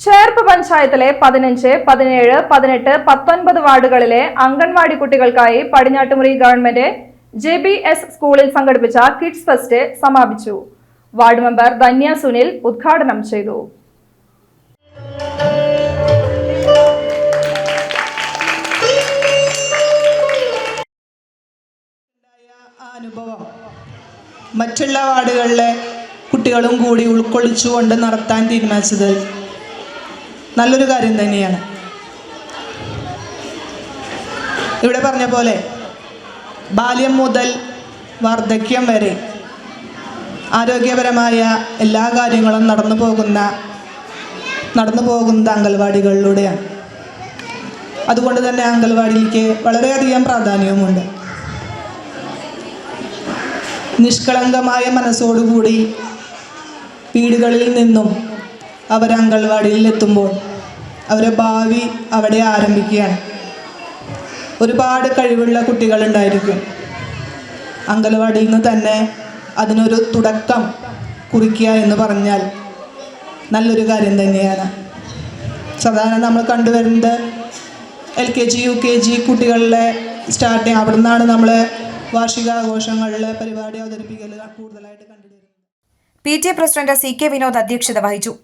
ചേർപ്പ് പഞ്ചായത്തിലെ പതിനഞ്ച് പതിനേഴ് പതിനെട്ട് പത്തൊൻപത് വാർഡുകളിലെ അംഗൻവാടി കുട്ടികൾക്കായി Padinjattumuri government J B S സ്കൂളിൽ സംഘടിപ്പിച്ച കിഡ്സ് ഫെസ്റ്റ് സമാപിച്ചു. വാർഡ് മെമ്പർ ധന്യ സുനിൽ ഉദ്ഘാടനം ചെയ്തു. അനുഭവം. മറ്റുള്ള വാർഡുകളിലെ കുട്ടികളും കൂടി ഉൾക്കൊള്ളിച്ചുകൊണ്ട് നടത്താൻ തീരുമാനിച്ചത് നല്ലൊരു കാര്യം തന്നെയാണ്. ഇവിടെ പറഞ്ഞ പോലെ ബാല്യം മുതൽ വാർദ്ധക്യം വരെ ആരോഗ്യപരമായ എല്ലാ കാര്യങ്ങളും നടന്നു പോകുന്ന നടന്നു പോകുന്നത് അംഗൻവാടികളിലൂടെയാണ് അതുകൊണ്ട് തന്നെ അംഗൻവാടിയിലേക്ക് വളരെയധികം പ്രാധാന്യവുമുണ്ട്. നിഷ്കളങ്കമായ മനസ്സോടുകൂടി വീടുകളിൽ നിന്നും അവർ അങ്കൾവാടിയിൽ എത്തുമ്പോൾ അവരെ ഭാവി അവിടെ ആരംഭിക്കുകയാണ്. ഒരുപാട് കഴിവുള്ള കുട്ടികളുണ്ടായിരിക്കും അംഗൻവാടിയിൽ നിന്ന് തന്നെ അതിനൊരു തുടക്കം കുറിക്കുക എന്ന് പറഞ്ഞാൽ നല്ലൊരു കാര്യം തന്നെയാണ്. സാധാരണ നമ്മൾ കണ്ടുവരുന്നത് L K G U K G കുട്ടികളിലെ സ്റ്റാർട്ടിങ് അവിടെ നിന്നാണ് നമ്മൾ വാർഷികാഘോഷങ്ങളിലെ പരിപാടി അവതരിപ്പിക്കൽ കൂടുതലായിട്ട് കണ്ടുവരുന്നത് P T A president C K Vinod അധ്യക്ഷത വഹിച്ചു.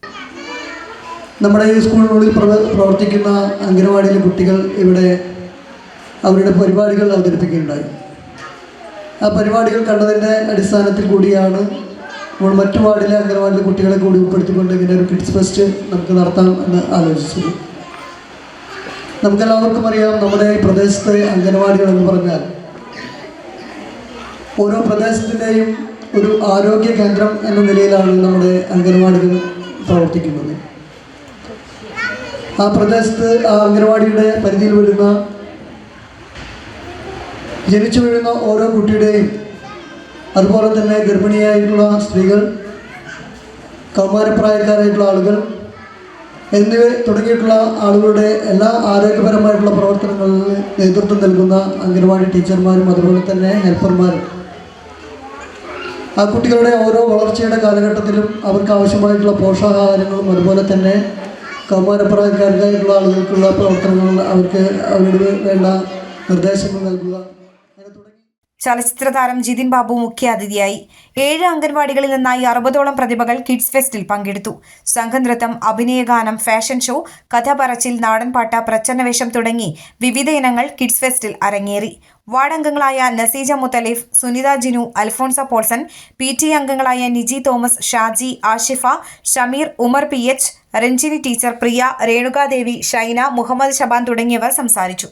നമ്മുടെ ഈ സ്കൂളിനുള്ളിൽ പ്രവ- പ്രവർത്തിക്കുന്ന അംഗനവാടിയിലെ കുട്ടികൾ ഇവിടെ അവരുടെ പരിപാടികൾ അവതരിപ്പിക്കുകയുണ്ടായി. ആ പരിപാടികൾ കണ്ടതിന്റെ അടിസ്ഥാനത്തിൽ കൂടിയാണ് നമ്മൾ മറ്റു വാർഡിലെ അംഗനവാടിയിലെ കുട്ടികളെ കൂടി ഉൾപ്പെടുത്തിക്കൊണ്ട് ഇങ്ങനെ ഒരു കിഡ്സ് ഫെസ്റ്റ് നമുക്ക് നടത്താം എന്ന് ആലോചിച്ചത് നമുക്കെല്ലാവർക്കും അറിയാം നമ്മുടെ ഈ പ്രദേശത്തെ അംഗനവാടികൾ എന്ന് പറഞ്ഞാൽ ഓരോ പ്രദേശത്തിന്റെയും ഒരു ആരോഗ്യ കേന്ദ്രം എന്ന നിലയിലാണ് നമ്മുടെ അംഗനവാടികൾ പ്രവർത്തിക്കുന്നത്. ആ പ്രദേശത്ത് ആ അംഗനവാടിയുടെ പരിധിയിൽ വരുന്ന ജനിച്ചു വീഴുന്ന ഓരോ കുട്ടിയുടെയും അതുപോലെ തന്നെ ഗർഭിണിയായിട്ടുള്ള സ്ത്രീകൾ കൗമാരപ്രായക്കാരായിട്ടുള്ള ആളുകൾ എന്നിവ തുടങ്ങിയിട്ടുള്ള ആളുകളുടെ എല്ലാ ആരോഗ്യപരമായിട്ടുള്ള പ്രവർത്തനങ്ങളിൽ നേതൃത്വം നൽകുന്ന അംഗനവാടി ടീച്ചർമാരും അതുപോലെ തന്നെ ഹെൽപ്പർമാരും ആ കുട്ടികളുടെ ഓരോ വളർച്ചയുടെ കാലഘട്ടത്തിലും അവർക്ക് ആവശ്യമായിട്ടുള്ള പോഷകാഹാരങ്ങളും അതുപോലെ തന്നെ കൗമാരപ്രായക്കാർക്കായിട്ടുള്ള ആളുകൾക്കുള്ള പ്രവർത്തനങ്ങൾ അവർക്ക് അവരോട് വേണ്ട നിർദ്ദേശങ്ങൾ നൽകുക. ചലച്ചിത്ര താരം ജിതിൻ ബാബു മുഖ്യാതിഥിയായി. ഏഴ് അംഗൻവാടികളിൽ നിന്നായി അറുപതോളം പ്രതിഭകൾ കിഡ്സ് ഫെസ്റ്റിൽ പങ്കെടുത്തു. സംഘനൃത്തം അഭിനയഗാനം ഫാഷൻ ഷോ കഥപറച്ചിൽ നാടൻപാട്ട പ്രച്ഛന്നവേഷം തുടങ്ങി വിവിധ ഇനങ്ങൾ കിഡ്സ് ഫെസ്റ്റിൽ അരങ്ങേറി. വാർഡ് അംഗങ്ങളായ നസീജ മുത്തലിഫ് സുനിത ജിനു അൽഫോൺസ പോൾസൺ പി ടി അംഗങ്ങളായ Niji Thomas Shaji Ashifa Shameer Umar P H Ranjini teacher Priya Renukadevi Shaina Muhammad Shaban തുടങ്ങിയവർ സംസാരിച്ചു.